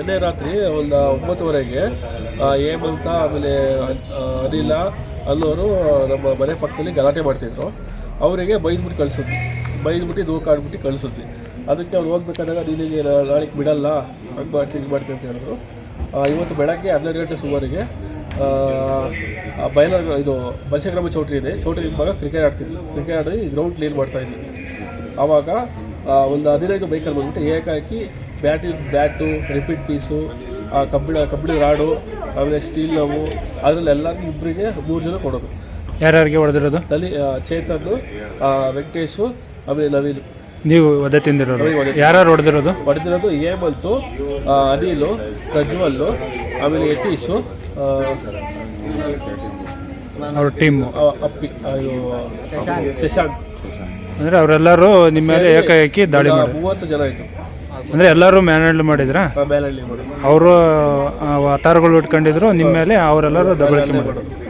ನಿನ್ನೆ ರಾತ್ರಿ ಒಂದು ಒಂಬತ್ತುವರೆಗೆ ಹೇಮಂತ ಆಮೇಲೆ ಅನಿಲ, ಅನ್ನೋರು ನಮ್ಮ ಮನೆ ಪಕ್ಕದಲ್ಲಿ ಗಲಾಟೆ ಮಾಡ್ತಿದ್ರು. ಅವರಿಗೆ ಬೈದ್ಬಿಟ್ಟು ಕಳಿಸಿದ್ವಿ ಬೈದ್ಬಿಟ್ಟು ದೂಕ ಆಡ್ಬಿಟ್ಟು ಕಳಿಸಿದ್ವಿ. ಅದಕ್ಕೆ ಅವ್ರು ಹೋಗ್ಬೇಕಾದಾಗ ನೀನಿಗೆ ನಾಳೆಗೆ ಬಿಡಲ್ಲ, ಹಂಗೆ ಮಾಡ್ತೀನಿ ಹಿಂಗೆ ಮಾಡ್ತೀನಿ ಅಂತ ಹೇಳಿದ್ರು. ಇವತ್ತು ಬೆಳಗ್ಗೆ ಹನ್ನೆರಡು ಗಂಟೆ ಸುಮಾರಿಗೆ ಬಯಲ ಇದು ಮತ್ಸ್ಯಗ್ರಾಮ ಚೌಟ್ರಿ ಇದೆ. ಚೌಟ್ರಿ ಇದ್ದಾಗ ಕ್ರಿಕೆಟ್ ಆಡ್ತಿದ್ವಿ ಕ್ರಿಕೆಟ್ ಆಡಿ ಗ್ರೌಂಡ್ ಕ್ಲೀನ್ ಮಾಡ್ತಾ ಇದ್ವಿ ಆವಾಗ ಒಂದು ಹದಿನೈದು ಬೈಕಲ್ಲಿ ಬಂದ್ಬಿಟ್ಟು ಏಕಾಕಿ ಬ್ಯಾಟಿ ಬ್ಯಾಟು ರಿಪೀಟ್ ಪೀಸು ಆ ಕಬ್ಬಿಣ ಕಬ್ಬಿಣ ರಾಡು ಆಮೇಲೆ ಸ್ಟೀಲ್ ನೋವು ಅದರಲ್ಲೆಲ್ಲ ಇಬ್ಬರಿಗೆ ಮೂರು ಜನ ಕೊಡೋದು. ಯಾರ್ಯಾರಿಗೆ ಹೊಡೆದಿರೋದು? ಅಲ್ಲಿ ಚೇತನ್ನು ಚೇತನ್ ವೆಂಕಟೇಶು ಆಮೇಲೆ ನವೀನ್. ನೀವು ಒದೆ ತಿಂದಿರೋದು? ಯಾರು ಹೊಡೆದಿರೋದು. ಹೊಡೆದಿರೋದು? ಹೇಮಂತು ಆ, ಅನಿಲು ಪ್ರಜ್ವಲ್ಲು ಆಮೇಲೆ ಯತೀಶು ಅವ್ರ ಟೀಮು ಅಪ್ಪಿ ಶಶಾಂಕ್. ಅಂದರೆ ಅವರೆಲ್ಲರೂ ನಿಮ್ಮ ಮೇಲೆ ಏಕಾಏಕಿ ದಾಳಿ ಮಾಡಿ ಮೂವತ್ತು ಜನ ಆಯಿತು ಅಂದರೆ ಎಲ್ಲರೂ ಮ್ಯಾನೇಜ್ ಮಾಡಿದ್ರಾ ಮೇಲಲ್ಲಿ ಮಾಡೋದು ಅವರು ಆತಾರಗಳು ಇಟ್ಕೊಂಡಿದ್ರು ನಿಮ್ಮ ಮೇಲೆ ಅವರೆಲ್ಲರೂ ದಬ್ಬಳಿಕೆ ಮಾಡಿದ್ರು ಮಾಡೋದು